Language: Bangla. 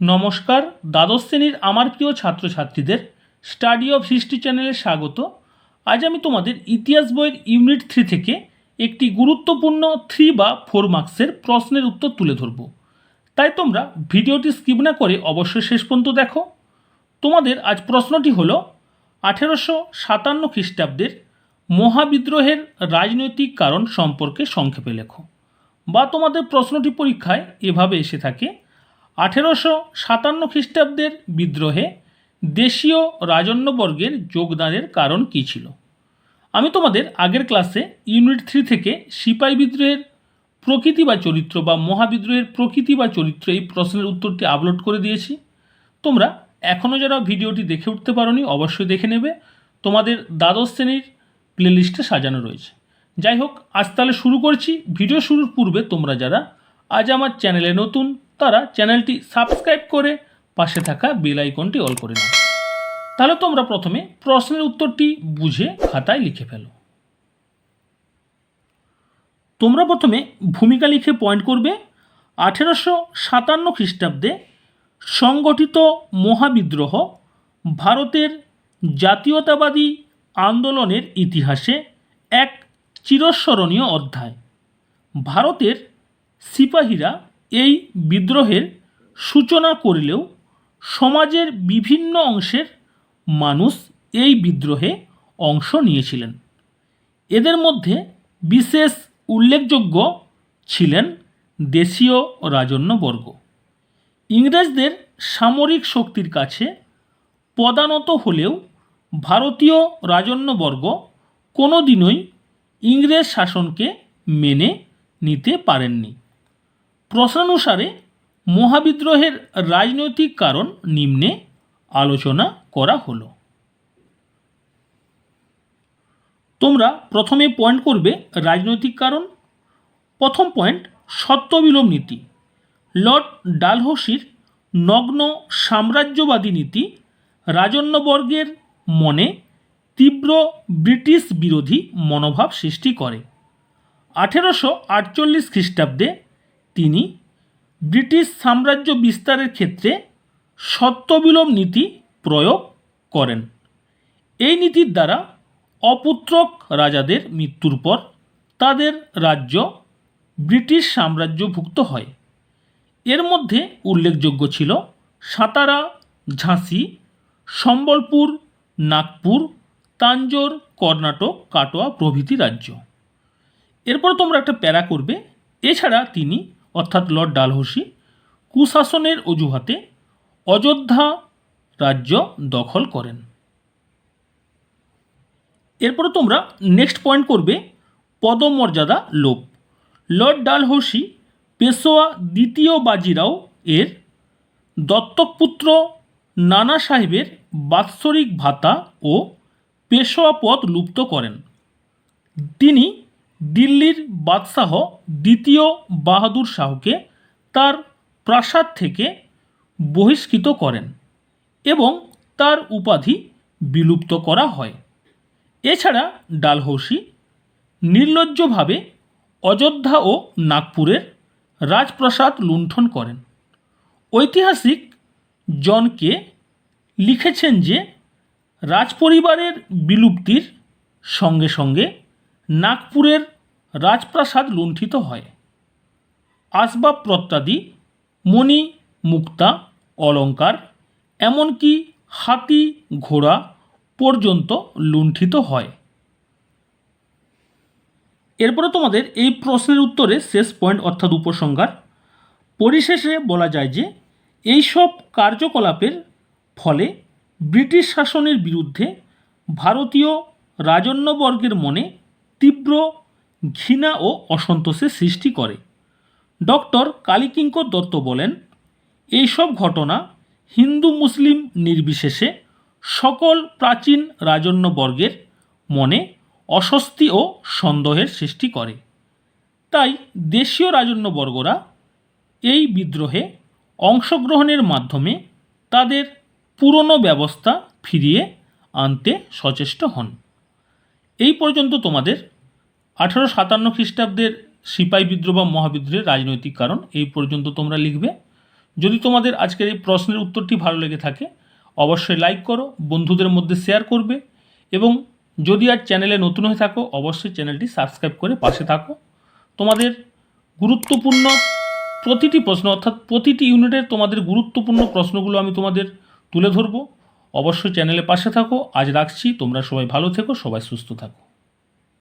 নমস্কার, দ্বাদশ শ্রেণির আমার প্রিয় ছাত্রছাত্রীদের স্টাডি অফ হিস্ট্রি চ্যানেলে স্বাগত। আজ আমি তোমাদের ইতিহাস বইয়ের ইউনিট থ্রি থেকে একটি গুরুত্বপূর্ণ থ্রি বা ফোর মার্কসের প্রশ্নের উত্তর তুলে ধরব। তাই তোমরা ভিডিওটি স্কিপ না করে অবশ্যই শেষ পর্যন্ত দেখো। তোমাদের আজ প্রশ্নটি হলো, আঠেরোশো সাতান্ন খ্রিস্টাব্দের মহাবিদ্রোহের রাজনৈতিক কারণ সম্পর্কে সংক্ষেপে লেখো বা তোমাদের প্রশ্নটি পরীক্ষায় এভাবে এসে থাকে আঠেরোশো সাতান্ন খ্রিস্টাব্দের বিদ্রোহে দেশীয় রাজন্যবর্গের যোগদানের কারণ কী ছিল? আমি তোমাদের আগের ক্লাসে ইউনিট থ্রি থেকে সিপাই বিদ্রোহের প্রকৃতি বা চরিত্র বা মহাবিদ্রোহের প্রকৃতি বা চরিত্র এই প্রশ্নের উত্তরটি আপলোড করে দিয়েছি। তোমরা এখনও যারা ভিডিওটি দেখে উঠতে পারোনি, অবশ্যই দেখে নেবে। তোমাদের দ্বাদশ শ্রেণির প্লেলিস্টে সাজানো রয়েছে। যাই হোক, আজ তাহলে শুরু করছি। ভিডিও শুরুর পূর্বে তোমরা যারা আজ আমার চ্যানেলে নতুন তারা চ্যানেলটি সাবস্ক্রাইব করে পাশে থাকা বেল আইকনটি অল করে নাও। তাহলে তোমরা প্রথমে প্রশ্নের উত্তরটি বুঝে খাতায় লিখে ফেলো। তোমরা প্রথমে ভূমিকা লিখে পয়েন্ট করবে। আঠেরোশো সাতান্ন খ্রিস্টাব্দে সংগঠিত মহাবিদ্রোহ ভারতের জাতীয়তাবাদী আন্দোলনের ইতিহাসে এক চিরস্মরণীয় অধ্যায়। ভারতের সিপাহীরা এই বিদ্রোহের সূচনা করলেও সমাজের বিভিন্ন অংশের মানুষ এই বিদ্রোহে অংশ নিয়েছিলেন। এদের মধ্যে বিশেষ উল্লেখযোগ্য ছিলেন দেশীয় রাজন্যবর্গ। ইংরেজদের সামরিক শক্তির কাছে পদানত হলেও ভারতীয় রাজন্যবর্গ কোনো দিনই ইংরেজ শাসনকে মেনে নিতে পারেননি। প্রশ্নানুসারে মহাবিদ্রোহের রাজনৈতিক কারণ নিম্নে আলোচনা করা হলো। তোমরা প্রথমে পয়েন্ট করবে রাজনৈতিক কারণ। প্রথম পয়েন্ট সত্যবিলোম নীতি। লর্ড ডালহৌসির নগ্ন সাম্রাজ্যবাদী নীতি রাজন্যবর্গের মনে তীব্র ব্রিটিশ বিরোধী মনোভাব সৃষ্টি করে। আঠেরোশো আটচল্লিশ খ্রিস্টাব্দে তিনি ব্রিটিশ সাম্রাজ্য বিস্তারের ক্ষেত্রে সত্যবিলোম নীতি প্রয়োগ করেন। এই নীতির দ্বারা অপুত্রক রাজাদের মৃত্যুর পর তাদের রাজ্য ব্রিটিশ সাম্রাজ্যভুক্ত হয়। এর মধ্যে উল্লেখযোগ্য ছিল সাতারা, ঝাঁসি, সম্বলপুর, নাগপুর, তাঞ্জোর, কর্ণাটক, কাটোয়া প্রভৃতি রাজ্য। এরপর তোমরা একটা প্যারা করবে। এছাড়া তিনি অর্থাৎ লর্ড ডালহৌসি, কুশাসনের অজুহাতে অযোধ্যা রাজ্য দখল করেন। এরপরে তোমরা নেক্সট পয়েন্ট করবে পদমর্যাদা লোপ। লর্ড ডালহৌসি পেশোয়া দ্বিতীয় বাজিরাও এর দত্তকপুত্র নানা সাহেবের বাৎসরিক ভাতা ও পেশোয়া পদ লুপ্ত করেন। তিনি দিল্লির বাদশাহ দ্বিতীয় বাহাদুর শাহকে তার প্রাসাদ থেকে বহিষ্কৃত করেন এবং তার উপাধি বিলুপ্ত করা হয়। এছাড়া ডালহৌসি নির্লজ্জভাবে অযোধ্যা ও নাগপুরের রাজপ্রাসাদ লুণ্ঠন করেন। ঐতিহাসিক জনকে লিখেছেন যে, রাজপরিবারের বিলুপ্তির সঙ্গে সঙ্গে নাগপুরের রাজপ্রাসাদ লুণ্ঠিত হয়। আসবাবপত্রাদি মণি, মুক্তা, অলঙ্কার, এমনকি হাতি, ঘোড়া পর্যন্ত লুণ্ঠিত হয়। এরপরে তোমাদের এই প্রশ্নের উত্তরে শেষ পয়েন্ট অর্থাৎ উপসংহার। পরিশেষে বলা যায় যে, এইসব কার্যকলাপের ফলে ব্রিটিশ শাসনের বিরুদ্ধে ভারতীয় রাজন্যবর্গের মনে তীব্র ঘৃণা ও অসন্তোষের সৃষ্টি করে। ডক্টর কালীকিঙ্কর দত্ত বলেন এইসব ঘটনা হিন্দু মুসলিম নির্বিশেষে সকল প্রাচীন রাজন্যবর্গের মনে অস্বস্তি ও সন্দেহের সৃষ্টি করে। তাই দেশীয় রাজন্যবর্গরা এই বিদ্রোহে অংশগ্রহণের মাধ্যমে তাদের পুরনো ব্যবস্থা ফিরিয়ে আনতে সচেষ্ট হন। এই পর্যন্ত তোমাদের আঠারো সাতান্ন খ্রিস্টাব্দের সিপাই বিদ্রোহ বা মহাবিদ্রোহের রাজনৈতিক কারণ এই পর্যন্ত তোমরা লিখবে। যদি তোমাদের আজকের এই প্রশ্নের উত্তরটি ভালো লেগে থাকে, অবশ্যই লাইক করো, বন্ধুদের মধ্যে শেয়ার করবে এবং যদি আর চ্যানেলে নতুন হয়ে থাকো, অবশ্যই চ্যানেলটি সাবস্ক্রাইব করে পাশে থাকো। তোমাদের গুরুত্বপূর্ণ প্রতিটি প্রশ্ন, অর্থাৎ প্রতিটি ইউনিটের তোমাদের গুরুত্বপূর্ণ প্রশ্নগুলো আমি তোমাদের তুলে ধরবো। অবশ্যই চ্যানেলে পাশে থাকো। আজ রাখছি। তোমরা সবাই ভালো থেকো সবাই সুস্থ থাকো।